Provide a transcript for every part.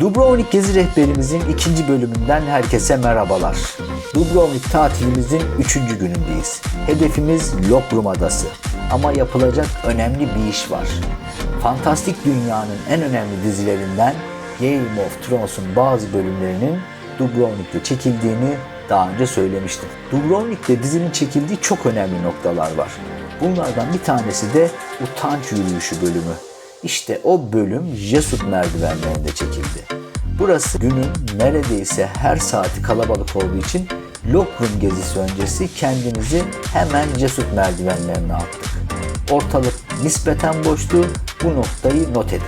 Dubrovnik Gezi Rehberimizin ikinci bölümünden herkese merhabalar. Dubrovnik tatilimizin üçüncü günündeyiz. Hedefimiz Lokrum Adası. Ama yapılacak önemli bir iş var. Fantastik dünyanın en önemli dizilerinden Game of Thrones'un bazı bölümlerinin Dubrovnik'te çekildiğini daha önce söylemiştim. Dubrovnik'te dizinin çekildiği çok önemli noktalar var. Bunlardan bir tanesi de utanç yürüyüşü bölümü. İşte o bölüm Jesut merdivenlerinde çekildi. Burası günün neredeyse her saati kalabalık olduğu için Lokrum gezisi öncesi kendimizi hemen Jesut merdivenlerine attık. Ortalık nispeten boştu. Bu noktayı not edin.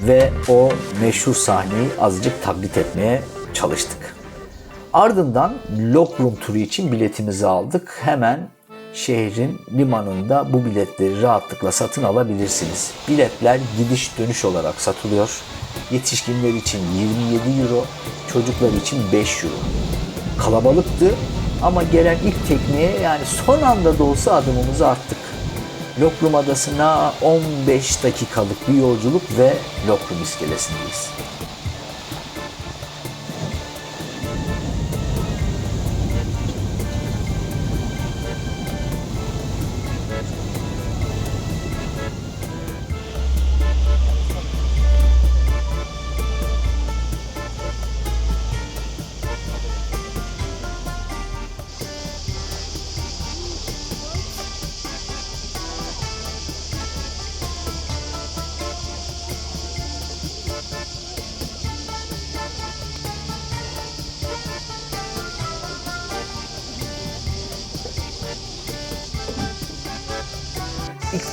Ve o meşhur sahneyi azıcık taklit etmeye çalıştık. Ardından Lokrum turu için biletimizi aldık. Hemen şehrin limanında bu biletleri rahatlıkla satın alabilirsiniz. Biletler gidiş dönüş olarak satılıyor. Yetişkinler için 27 euro, çocuklar için 5 euro. Kalabalıktı ama gelen ilk tekneye yani son anda da olsa adımımızı attık. Lokrum Adası'na 15 dakikalık bir yolculuk ve Lokrum iskelesindeyiz.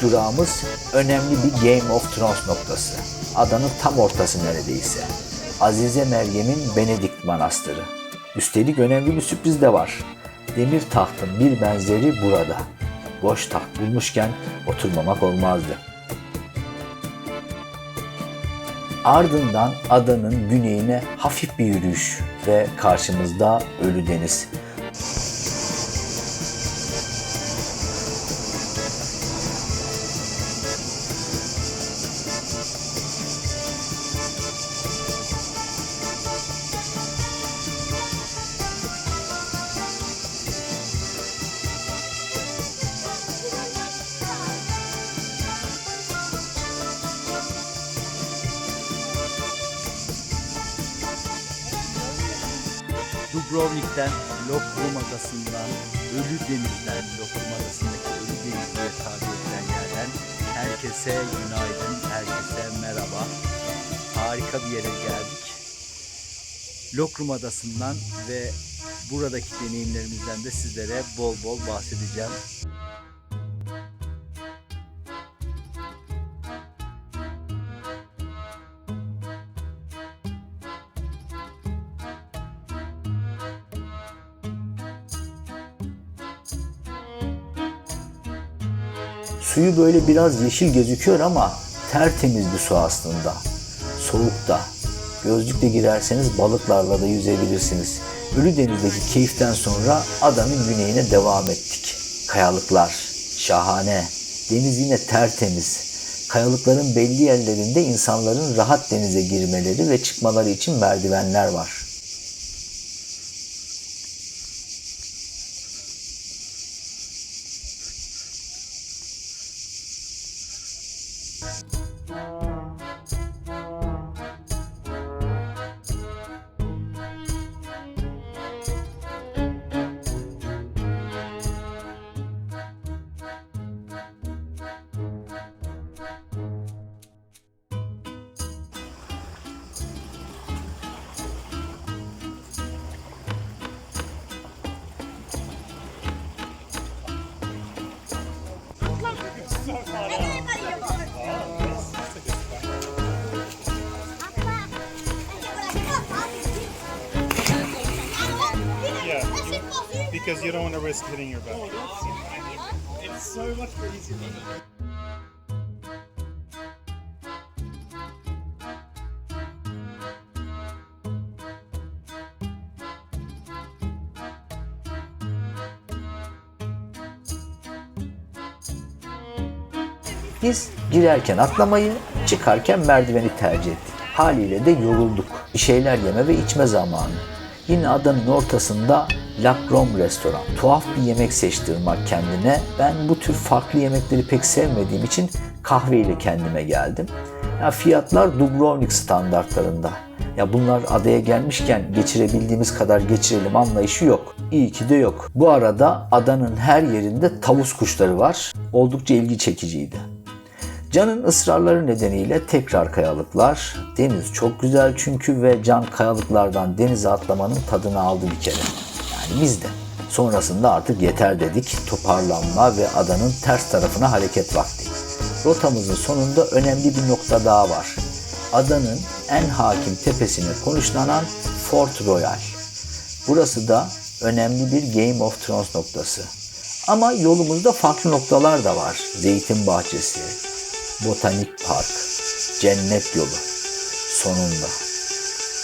Durağımız önemli bir Game of Thrones noktası. Adanın tam ortası neredeyse. Azize Meryem'in Benedikt Manastırı. Üstelik önemli bir sürpriz de var. Demir tahtın bir benzeri burada. Boş taht bulmuşken oturmamak olmazdı. Ardından adanın güneyine hafif bir yürüyüş ve karşımızda Ölü Deniz. Dubrovnik'ten Lokrum Adası'ndan, Ölü Deniz'den, Lokrum Adası'ndaki Ölü Deniz diye tabir edilen yerden herkese günaydın, herkese merhaba. Harika bir yere geldik. Lokrum Adası'ndan ve buradaki deneyimlerimizden de sizlere bol bol bahsedeceğim. Suyu böyle biraz yeşil gözüküyor ama tertemiz bir su aslında. Soğukta. Gözlükle girerseniz balıklarla da yüzebilirsiniz. Ölüdeniz'deki keyiften sonra adanın güneyine devam ettik. Kayalıklar, şahane. Deniz yine tertemiz. Kayalıkların belli yerlerinde insanların rahat denize girmeleri ve çıkmaları için merdivenler var. Because you don't want to risk hitting your back. It's so much easier. Biz girerken atlamayı, çıkarken merdiveni tercih ettik. Haliyle de yorulduk. Bir şeyler yeme ve içme zamanı. Yine adanın ortasında La Grom restoran. Tuhaf bir yemek seçtirmek kendine. Ben bu tür farklı yemekleri pek sevmediğim için kahveyle kendime geldim. Ya fiyatlar Dubrovnik standartlarında. Ya bunlar adaya gelmişken geçirebildiğimiz kadar geçirelim anlayışı yok. İyi ki de yok. Bu arada adanın her yerinde tavus kuşları var. Oldukça ilgi çekiciydi. Can'ın ısrarları nedeniyle tekrar kayalıklar. Deniz çok güzel çünkü ve Can kayalıklardan denize atlamanın tadını aldı bir kere. Yani biz de. Sonrasında artık yeter dedik. Toparlanma ve adanın ters tarafına hareket vakti. Rotamızın sonunda önemli bir nokta daha var. Adanın en hakim tepesine konuşlanan Fort Royal. Burası da önemli bir Game of Thrones noktası. Ama yolumuzda farklı noktalar da var. Zeytin bahçesi, botanik park, cennet yolu. Sonunda.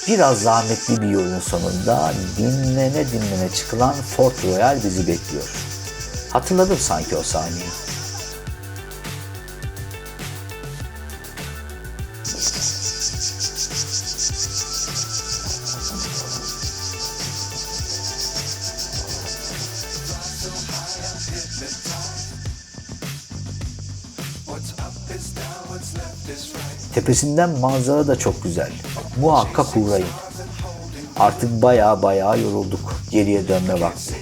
Biraz zahmetli bir yolun sonunda dinlene dinlene çıkılan Fort Royal bizi bekliyor. Hatırladım sanki o sahneyi. Tepesinden manzara da çok güzel. Muhakkak uğrayın. Artık baya baya yorulduk. Geriye dönme vakti.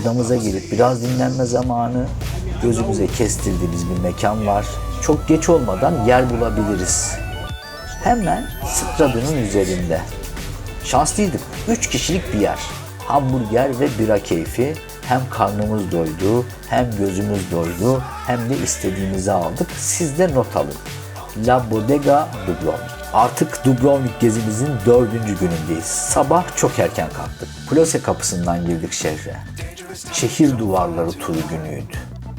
Odamıza girip biraz dinlenme zamanı. Gözümüze kestirdiğimiz bir mekan var. Çok geç olmadan yer bulabiliriz. Hemen Strad'ın üzerinde. Şanslıydık. 3 kişilik bir yer. Hamburger ve bira keyfi. Hem karnımız doydu, hem gözümüz doydu, hem de istediğimizi aldık. Siz de not alın. La Bodega Dubrovnik. Artık Dubrovnik gezimizin dördüncü günündeyiz. Sabah çok erken kalktık. Plase kapısından girdik şehre. Şehir duvarları turu günüydü.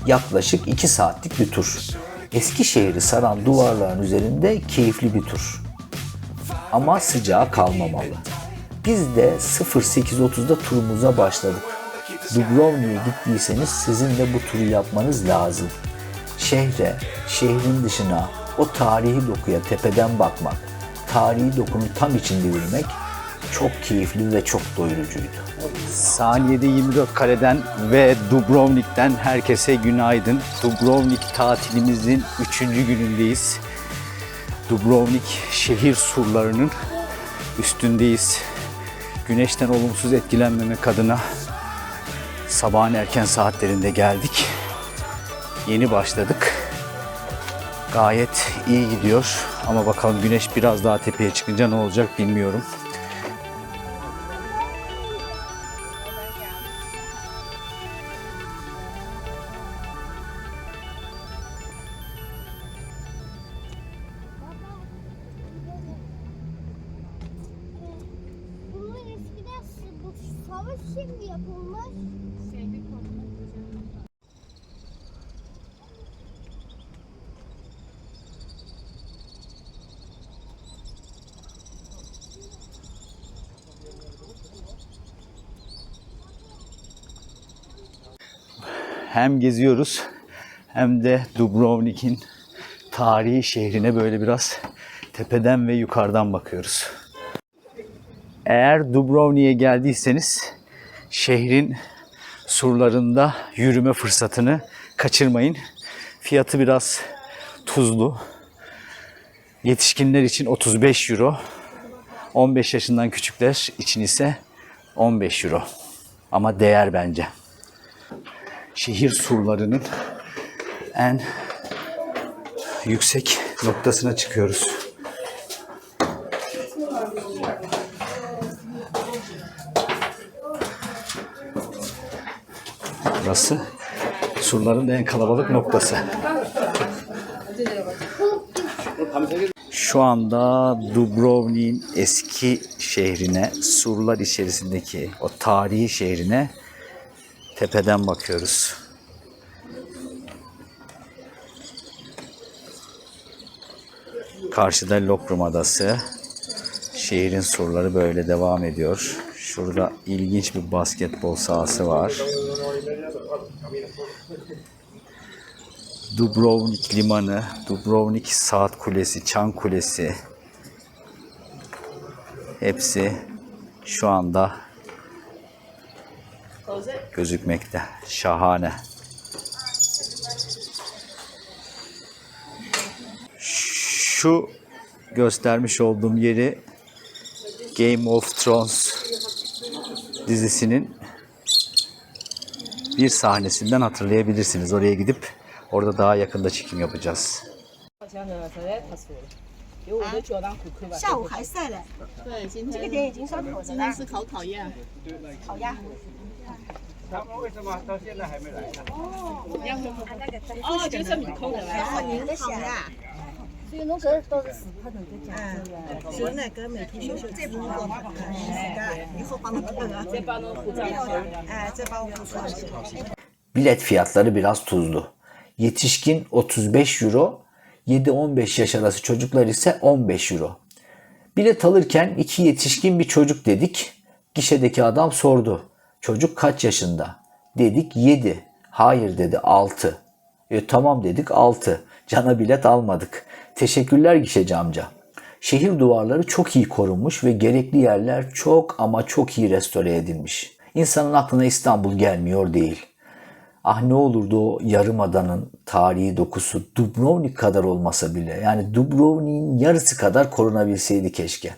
Yaklaşık iki saatlik bir tur. Eski şehri saran duvarların üzerinde keyifli bir tur. Ama sıcağı kalmamalı. Biz de 08.30'da turumuza başladık. Dubrovnik'e gittiyseniz sizin de bu turu yapmanız lazım. Şehre, şehrin dışına, o tarihi dokuya tepeden bakmak, tarihi dokunun tam içinde yürümek çok keyifli ve çok doyurucuydu. Saniyede 24 kareden ve Dubrovnik'ten herkese günaydın. Dubrovnik tatilimizin 3. günündeyiz. Dubrovnik şehir surlarının üstündeyiz. Güneşten olumsuz etkilenmemek adına sabahın erken saatlerinde geldik. Yeni başladık. Gayet iyi gidiyor ama bakalım güneş biraz daha tepeye çıkınca ne olacak bilmiyorum. Bunun eskiden savaş şimdi yapılmış. Hem geziyoruz hem de Dubrovnik'in tarihi şehrine böyle biraz tepeden ve yukarıdan bakıyoruz. Eğer Dubrovnik'e geldiyseniz şehrin surlarında yürüme fırsatını kaçırmayın. Fiyatı biraz tuzlu. Yetişkinler için 35 euro. 15 yaşından küçükler için ise 15 euro. Ama değer bence şehir surlarının en yüksek noktasına çıkıyoruz. Burası surların en kalabalık noktası. Şu anda Dubrovnik'in eski şehrine, surlar içerisindeki o tarihi şehrine tepeden bakıyoruz. Karşıda Lokrum Adası. Şehrin surları böyle devam ediyor. Şurada ilginç bir basketbol sahası var. Dubrovnik Limanı, Dubrovnik Saat Kulesi, Çan Kulesi. hepsi şu anda gözükmekte. Şahane. Şu göstermiş olduğum yeri Game of Thrones dizisinin bir sahnesinden hatırlayabilirsiniz. Oraya gidip orada daha yakında çekim yapacağız. 好像呢，实在太熟了，因为我都觉得当苦亏吧。下午还晒嘞，对，今这个天点已经烧烤了今天是烤烤鸭，烤鸭。 哦，就是米空的然来。后您的烤鸭，所以侬搿都是四块头的价嗯，是那个美图秀秀这帮我，嗯，是的，以后帮他们啊，再帮侬铺张一下。哎，再帮我补上去。 Bilet fiyatları biraz tuzlu. Yetişkin 35 euro, 7-15 yaş arası çocuklar ise 15 euro. Bilet alırken iki yetişkin bir çocuk dedik. Gişedeki adam sordu. Çocuk kaç yaşında? Dedik 7. Hayır dedi 6. E tamam dedik 6. Cana bilet almadık. Teşekkürler gişeci amca. Şehir duvarları çok iyi korunmuş ve gerekli yerler çok ama çok iyi restore edilmiş. İnsanın aklına İstanbul gelmiyor değil. Ah ne olurdu o yarımadanın tarihi dokusu Dubrovnik kadar olmasa bile. Yani Dubrovnik'in yarısı kadar korunabilseydi keşke.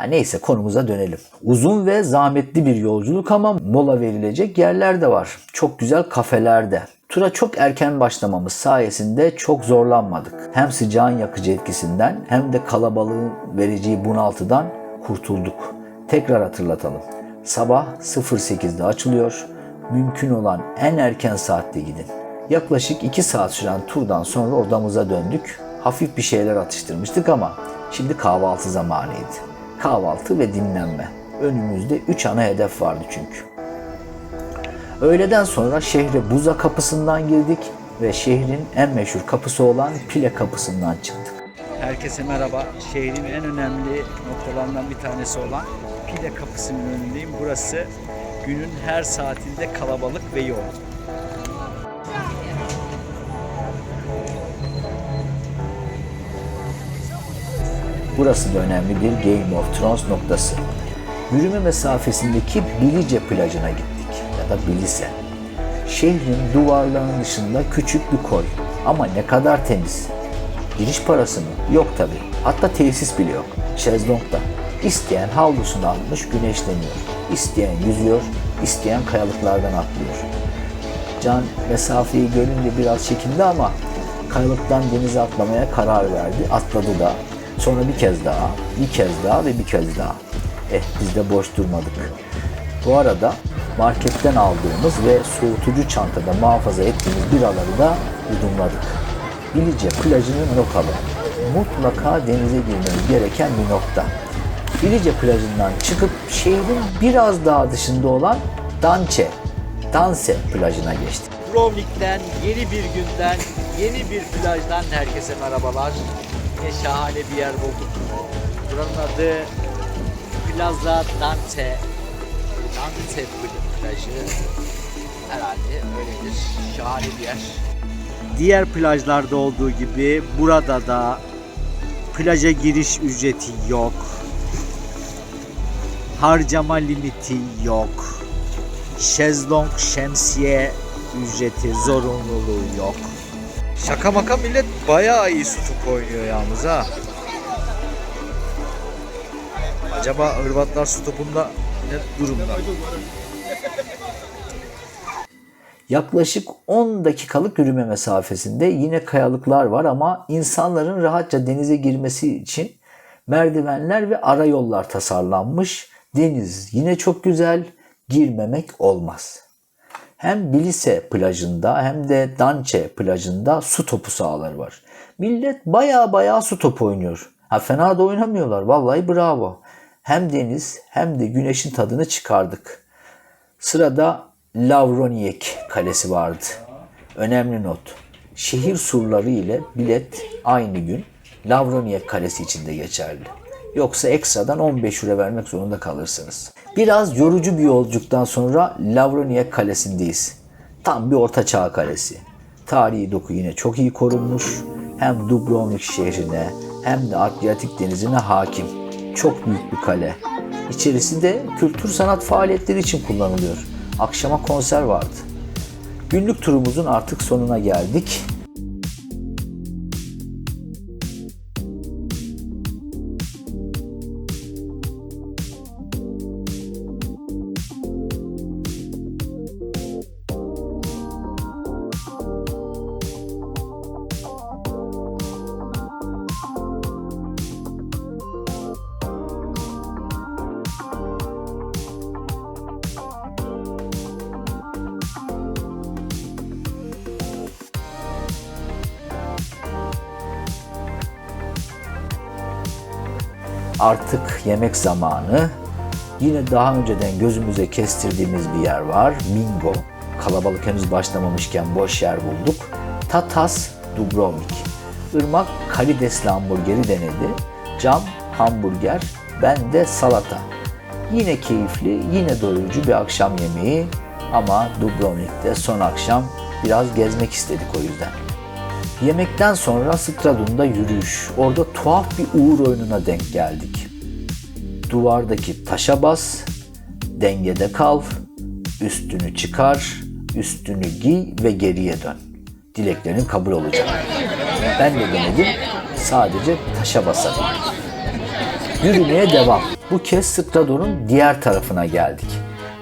Ha neyse konumuza dönelim. Uzun ve zahmetli bir yolculuk ama mola verilecek yerler de var. Çok güzel kafeler de. Tura çok erken başlamamız sayesinde çok zorlanmadık. Hem sıcağın yakıcı etkisinden hem de kalabalığın vereceği bunaltıdan kurtulduk. Tekrar hatırlatalım. Sabah 08'de açılıyor. Mümkün olan en erken saatte gidin. Yaklaşık 2 saat süren turdan sonra odamıza döndük. Hafif bir şeyler atıştırmıştık ama şimdi kahvaltı zamanıydı. Kahvaltı ve dinlenme. Önümüzde 3 ana hedef vardı çünkü. Öğleden sonra şehre Buza kapısından girdik ve şehrin en meşhur kapısı olan Pile kapısından çıktık. Herkese merhaba. Şehrin en önemli noktalarından bir tanesi olan Pile Kapısı'nın önündeyim. Burası günün her saatinde kalabalık ve yoğun. Burası da önemli bir Game of Thrones noktası. Yürüme mesafesindeki Bilice plajına gittik ya da Bilise. Şehrin duvarlarının dışında küçük bir koy ama ne kadar temiz. Giriş parası mı? Yok tabi. Hatta tesis bile yok. Şezlong'da. İsteyen havlusunu almış güneşleniyor. İsteyen yüzüyor, isteyen kayalıklardan atlıyor. Can mesafeyi görünce biraz çekindi ama kayalıktan denize atlamaya karar verdi. Atladı da. Sonra bir kez daha, bir kez daha ve bir kez daha. Eh biz de boş durmadık. Bu arada marketten aldığımız ve soğutucu çantada muhafaza ettiğimiz biraları da yudumladık. Bilice plajının lokalı. Mutlaka denize girmeniz gereken bir nokta. Bilice plajından çıkıp şehrin biraz daha dışında olan Dançe, Danse plajına geçtik. Dubrovnik'ten yeni bir günden, yeni bir plajdan herkese merhabalar. Yine şahane bir yer bulduk. Buranın adı Plaza Dante. Dante plajı. Herhalde öyledir. Şahane bir yer. Diğer plajlarda olduğu gibi burada da plaja giriş ücreti yok. Harcama limiti yok. Şezlong şemsiye ücreti zorunluluğu yok. Şaka maka millet bayağı iyi su topu oynuyor yalnız ha. Acaba Hırvatlar su topunda ne durumda? Yaklaşık 10 dakikalık yürüme mesafesinde yine kayalıklar var ama insanların rahatça denize girmesi için merdivenler ve ara yollar tasarlanmış. Deniz yine çok güzel, girmemek olmaz. Hem Bilise plajında hem de Dançe plajında su topu sahaları var. Millet baya baya su topu oynuyor. Ha fena da oynamıyorlar. Vallahi bravo. Hem deniz hem de güneşin tadını çıkardık. Sırada Lavroniek Kalesi vardı. Önemli not. Şehir surları ile bilet aynı gün Lavroniek Kalesi için de geçerli. Yoksa ekstradan 15 euro vermek zorunda kalırsınız. Biraz yorucu bir yolculuktan sonra Lavroniek Kalesi'ndeyiz. Tam bir orta çağ kalesi. Tarihi doku yine çok iyi korunmuş. Hem Dubrovnik şehrine hem de Adriyatik denizine hakim. çok büyük bir kale. İçerisi de kültür sanat faaliyetleri için kullanılıyor. Akşama konser vardı. Günlük turumuzun artık sonuna geldik. Artık yemek zamanı. Yine daha önceden gözümüze kestirdiğimiz bir yer var. Mingo. Kalabalık henüz başlamamışken boş yer bulduk. Tatas Dubrovnik. Irmak karidesli hamburgeri denedi. Can hamburger, ben de salata. Yine keyifli, yine doyurucu bir akşam yemeği ama Dubrovnik'te son akşam biraz gezmek istedik o yüzden. Yemekten sonra Stradum'da yürüyüş. Orada tuhaf bir uğur oyununa denk geldik. Duvardaki taşa bas, dengede kal, üstünü çıkar, üstünü giy ve geriye dön. Dileklerin kabul olacak. Ben de denedim, sadece taşa basabildim. Yürümeye devam. Bu kez Stradon'un diğer tarafına geldik.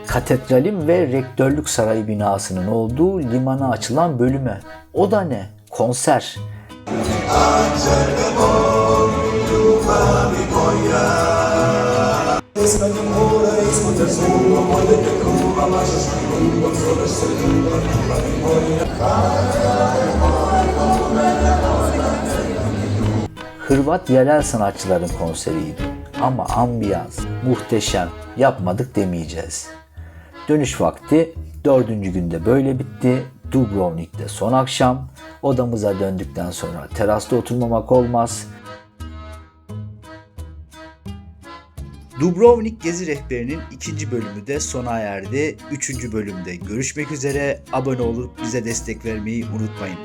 Katedralin ve rektörlük sarayı binasının olduğu limana açılan bölüme. O da ne? Konser. Hırvat yerel sanatçıların konseriydi. Ama ambiyans muhteşem. Yapmadık demeyeceğiz. Dönüş vakti dördüncü günde böyle bitti. Dubrovnik'te son akşam. Odamıza döndükten sonra terasta oturmamak olmaz. Dubrovnik Gezi Rehberi'nin ikinci bölümü de sona erdi. Üçüncü bölümde görüşmek üzere. Abone olup bize destek vermeyi unutmayın.